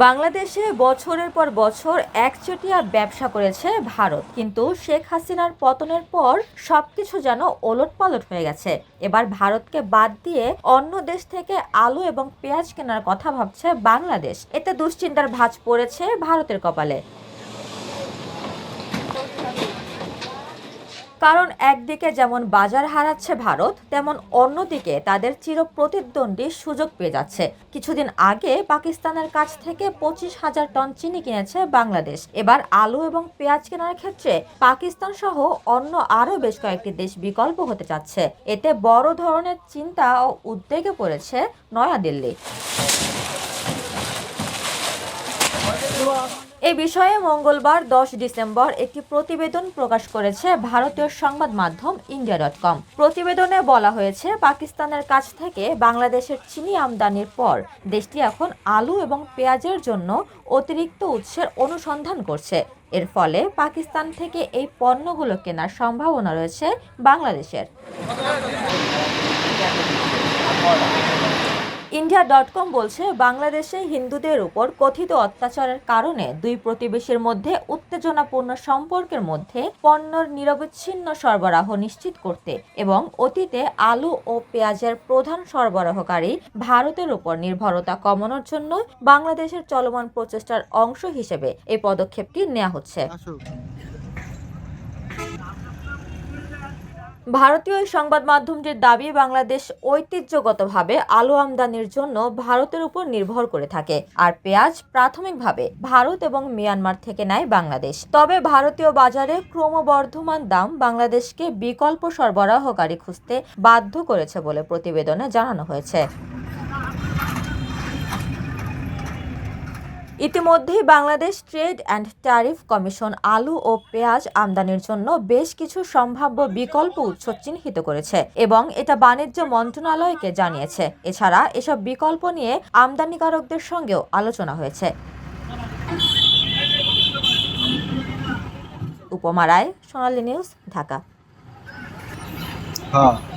বাংলাদেশে বছরের পর বছর একচেটিয়া ব্যবসা করেছে ভারত। কিন্তু শেখ হাসিনার পতনের পর সবকিছু যেন ওলটপালট হয়ে গেছে। এবার ভারতকে বাদ দিয়ে অন্য দেশ থেকে আলু এবং পেঁয়াজ কেনার কথা ভাবছে বাংলাদেশ। এতে দুশ্চিন্তার ভাঁজ পড়েছে ভারতের কপালে। কারণ একদিকে যেমন বাজার হারাচ্ছে ভারত, তেমন অন্যদিকে তাদের চিরপ্রতিদ্বন্দ্বী সুযোগ পেয়ে যাচ্ছে। কিছুদিন আগে পাকিস্তানের কাছ থেকে পঁচিশ হাজার টন চিনি কিনেছে বাংলাদেশ। এবার আলু এবং পেঁয়াজ কেনার ক্ষেত্রে পাকিস্তান সহ অন্য আরও বেশ কয়েকটি দেশ বিকল্প হতে যাচ্ছে। এতে বড় ধরনের চিন্তা ও উদ্বেগে পড়েছে নয়াদিল্লি। এই বিষয়ে মঙ্গলবার দশ ডিসেম্বর একটি প্রতিবেদন প্রকাশ করেছে ভারতীয় সংবাদ মাধ্যম ইন্ডিয়া ডট কম। প্রতিবেদনে বলা হয়েছে, পাকিস্তানের কাছ থেকে বাংলাদেশের চিনি আমদানির পর দেশটি এখন আলু এবং পেঁয়াজের জন্য অতিরিক্ত উৎসের অনুসন্ধান করছে। এর ফলে পাকিস্তান থেকে এই পণ্যগুলো কেনার সম্ভাবনা রয়েছে বাংলাদেশের। ইন্ডিয়া ডট কম বলছে, বাংলাদেশে হিন্দুদের উপর কথিত অত্যাচারের কারণে দুই প্রতিবেশীর মধ্যে উত্তেজনাপূর্ণ সম্পর্কের মধ্যে পণ্যর নিরবচ্ছিন্ন সরবরাহ নিশ্চিত করতে এবং অতীতে আলু ও পেঁয়াজের প্রধান সরবরাহকারী ভারতের উপর নির্ভরতা কমানোর জন্য বাংলাদেশের চলমান প্রচেষ্টার অংশ হিসেবে এই পদক্ষেপটি নেওয়া হচ্ছে। ভারতীয় সংবাদ মাধ্যমটির দাবি, বাংলাদেশ ঐতিহ্যগতভাবে আলু আমদানির জন্য ভারতের উপর নির্ভর করে থাকে আর পেঁয়াজ প্রাথমিকভাবে ভারত এবং মিয়ানমার থেকে নেয় বাংলাদেশ। তবে ভারতীয় বাজারে ক্রমবর্ধমান দাম বাংলাদেশকে বিকল্প সরবরাহকারী খুঁজতে বাধ্য করেছে বলে প্রতিবেদনে জানানো হয়েছে। ইতিমধ্যেই Bangladesh trade and tariff commission আলু ও পেঁয়াজ আমদানির জন্য বেশ কিছু সম্ভাব্য বিকল্প উৎস চিহ্নিত করেছে এবং এটা বাণিজ্য মন্ত্রণালয়কে জানিয়েছে। এছাড়া এসব বিকল্প নিয়ে আমদানিকারকদের সঙ্গেও আলোচনা হয়েছে। উপমা রায়, সোনালী নিউজ, ঢাকা। হ্যাঁ।